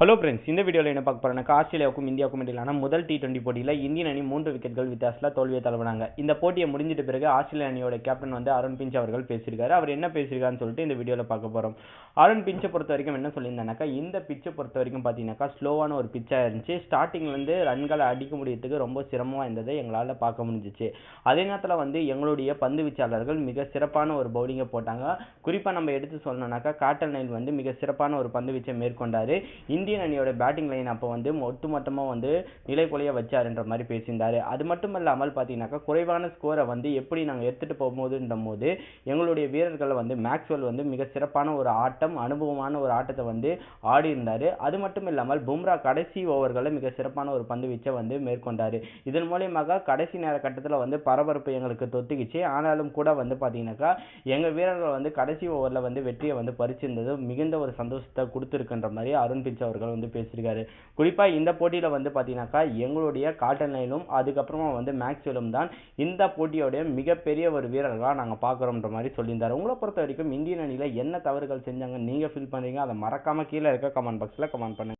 Hello friends இந்த வீடியோவில் என்ன பார்க்க போறோம்னா ஆஸ்திரேலியாவுக்கும் இந்தியாவுக்கும் இடையிலான முதல் டி டுவெண்டி போட்டியில் இந்தியன் அணி மூன்று விக்கெட்கள் வித்தியாசத்தில் தோல்வியை தழுவினாங்க. இந்த போட்டியை முடிஞ்சிட்ட பிறகு ஆஸ்திரேலிய அணியோட கேப்டன் வந்து அருண் பிஞ்ச் அவர்கள் பேசியிருக்காரு. அவர் என்ன பேசியிருக்காருன்னு சொல்லிட்டு இந்த வீடியோவில் பார்க்க போகிறோம் அருண் பிஞ்சை பொறுத்த வரைக்கும் என்ன சொல்லியிருந்தானாக்கா இந்த பிச்சை பொறுத்த வரைக்கும் பார்த்தீங்கன்னாக்கா ஸ்லோவான ஒரு பிச்சாக இருந்துச்சு. ஸ்டார்டிங்லேருந்து ரன்களை அடிக்க முடியறதுக்கு ரொம்ப சிரமமாக இருந்ததை எங்களால் பார்க்க முடிஞ்சிச்சு. அதே நேரத்தில் வந்து எங்களுடைய பந்து வீச்சாளர்கள் மிக சிறப்பான ஒரு பவுலிங்கை போட்டாங்க. குறிப்பாக நம்ம எடுத்து சொல்லணும்னாக்கா காட்டன் நைல் வந்து மிக சிறப்பான ஒரு பந்து வீச்சை மேற்கொண்டாரு. இந்தியன் அணியோட பேட்டிங் லைன் அப்போ வந்து ஒட்டுமொத்தமாக வந்து நிலைக்குலைய வச்சாருன்ற மாதிரி பேசியிருந்தார். அது மட்டும் இல்லாமல் பார்த்தீங்கன்னாக்கா குறைவான ஸ்கோரை வந்து எப்படி நாங்கள் எடுத்துகிட்டு போகும்போதுன்ற போது எங்களுடைய வீரர்கள் வந்து மேக்ஸ்வெல் வந்து மிக சிறப்பான ஒரு ஆட்டம் அனுபவமான ஒரு ஆட்டத்தை வந்து ஆடி இருந்தார். அது மட்டும் இல்லாமல் பும்ரா கடைசி ஓவர்களில் மிக சிறப்பான ஒரு பந்து வீச்சை வந்து மேற்கொண்டார். இதன் மூலியமாக கடைசி நேர கட்டத்தில் வந்து பரபரப்பு எங்களுக்கு தொத்துக்கிச்சு. ஆனாலும் கூட வந்து பார்த்தீங்கன்னாக்கா எங்கள் வீரர்கள் வந்து கடைசி ஓவரில் வந்து வெற்றியை வந்து பறிச்சிருந்தது மிகுந்த ஒரு சந்தோஷத்தை கொடுத்துருக்குன்ற மாதிரி அருண் பிஞ்ச் அவர்கள் வந்து பேசியிருக்காரு. குறிப்பாக இந்த போட்டியில் வந்து பார்த்தீங்கன்னாக்கா எங்களுடைய காட்டன் லைனும் அதுக்கப்புறமா வந்து மேக்ஸ்வெலும் தான் இந்த போட்டியோடைய மிகப்பெரிய ஒரு வீரர்களாக நாங்கள் பார்க்குறோன்ற மாதிரி சொல்லியிருந்தாரு. உங்களை பொறுத்த வரைக்கும் இந்தியன் அணியில் என்ன தவறுகள் செஞ்சாங்க நீங்கள் ஃபீல் பண்ணுறீங்க அதை மறக்காமல் கீழே இருக்க கமெண்ட் பாக்ஸில் கமெண்ட் பண்ணுங்கள்